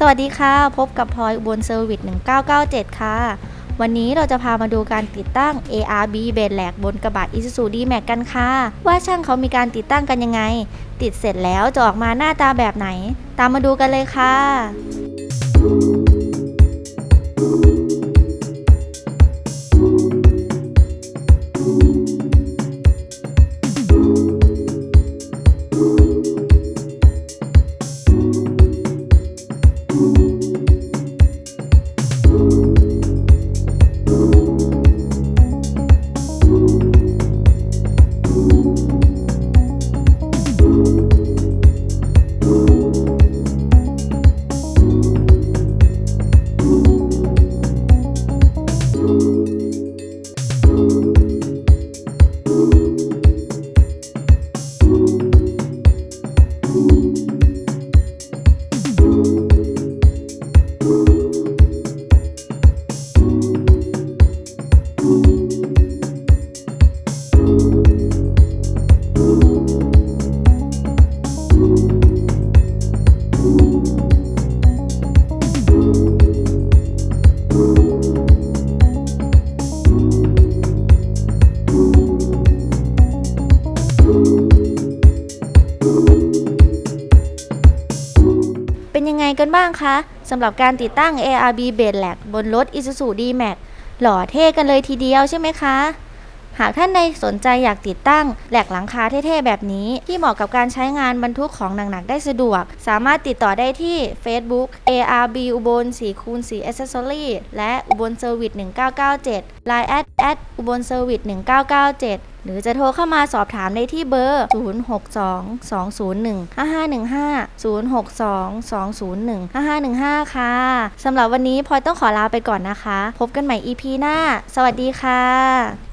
สวัสดีค่ะ พบกับพลอยอุบลเซอร์วิส 1997 ค่ะ วันนี้เราจะพามาดูการติดตั้ง ARB เบรแหลกบนกระบะ Isuzu D-Max กันค่ะ ว่าช่างเขามีการติดตั้งกันยังไง ติดเสร็จแล้วจะออกมาหน้าตาแบบไหน ตามมาดูกันเลยค่ะ เป็นยังไงกันบ้างคะสำหรับการติดตั้ง ARB เบรแหลกบนรถ Isuzu D-Max หล่อเท่กันเลยทีเดียวใช่ไหมคะ หากท่านใดสนใจอยากติดตั้งแหลกหลังคาเท่ๆแบบนี้ ที่เหมาะกับการใช้งานบรรทุกของหนักๆได้สะดวก สามารถติดต่อได้ที่ Facebook ARB อุบล4คูณ4 Accessory และอุบลเซอร์วิส1997 Line แอดแอดอุบลเซอร์วิส1997หรือจะโทรเข้ามาสอบถามได้ที่เบอร์ 062 201 5515 062 201 5515 ค่ะ สำหรับวันนี้พลอยต้องขอลาไปก่อนนะคะ พบกันใหม่ EP หน้า สวัสดีค่ะ